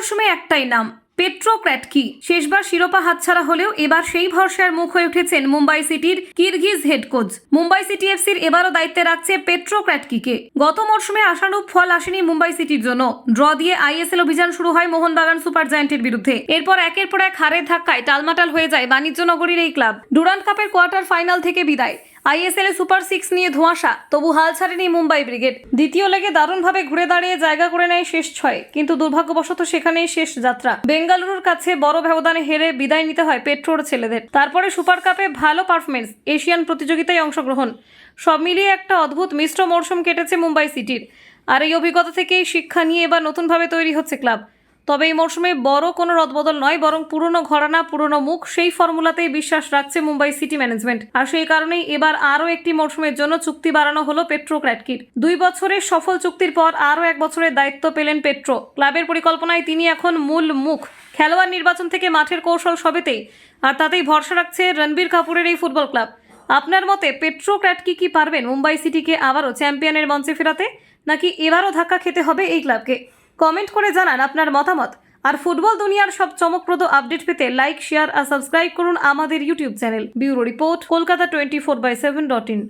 মরশুমে একটাই নাম, পেট্রোক্র্যাট কি? শেষবার শিরোপা হাতছাড়া হলেও এবার সেই ভরসার মুখ হয়ে উঠেছেন মুম্বাই সিটির Kyrgyz head coach. Mumbai city এফসির এবারও দায়িত্বে রাখছে পেট্রোক্র্যাট কিকে গত মরশুমে আশানুরূপ ফল আসেনি মুম্বাই সিটির জন্য। ড্র দিয়ে আইএসএল অভিযান শুরু হয় মোহনবাগান সুপার জায়ান্টের বিরুদ্ধে। এরপর একের পর এক হারের ধাক্কায় টালমাটাল হয়ে যায় বাণিজ্য নগরীর এই ক্লাব। ডুরান্ট কাপের কোয়ার্টার ফাইনাল থেকে বিদায়। আইএসএল সুপার সিক্স নিয়ে ধোঁয়াশা, তবু হাল ছাড়েনি মুম্বাই ব্রিগেড। দ্বিতীয় লেগে দারুণভাবে ঘুরে দাঁড়িয়ে জায়গা করে নেয় শেষ ছয়, কিন্তু দুর্ভাগ্যবশত সেখানেই শেষ যাত্রা। বেঙ্গালুরুর কাছে বড় ব্যবধানে হেরে বিদায় নিতে হয় পেট্রোর ছেলেদের। তারপরে সুপার কাপে ভালো পারফরমেন্স এশিয়ান প্রতিযোগিতায় অংশগ্রহণ। সব মিলিয়ে একটা অদ্ভুত মিশ্র মরশুম কেটেছে মুম্বাই সিটির। আর এই অভিজ্ঞতা থেকেই শিক্ষা নিয়ে এবার নতুনভাবে তৈরি হচ্ছে ক্লাব। তবে এই মরশুমে বড় কোনো রদবদল নয়, বরং পুরনো ঘরানা, পুরনো মুখ, সেই ফর্মুলাতেই বিশ্বাস রাখছে মুম্বাই সিটি ম্যানেজমেন্ট। আর সেই কারণেই এবার আরও একটি মরশুমের জন্য চুক্তি বাড়ানো হলো পেট্রো ক্র্যাটকির দুই বছরের সফল চুক্তির পর আরও এক বছরের দায়িত্ব পেলেন পেট্রো। ক্লাবের পরিকল্পনায় তিনি এখন মূল মুখ। খেলোয়াড় নির্বাচন থেকে মাঠের কৌশল সবেতেই। আর তাতেই ভরসা রাখছে রণবীর কাপুরের এই ফুটবল ক্লাব। আপনার মতে পেট্রো ক্র্যাটকি কি পারবেন? মুম্বাই সিটিকে আবারও চ্যাম্পিয়নের মঞ্চে ফেরাতে? নাকি এবারও ধাক্কা খেতে হবে এই ক্লাবকে? কমেন্ট করে জানান আপনার মতামত। আর ফুটবল দুনিয়ার সব চমকপ্রদ আপডেট পেতে লাইক, শেয়ার আর সাবস্ক্রাইব করুন আমাদের YouTube channel. Bureau report, Kolkata twenty four by seven dot in.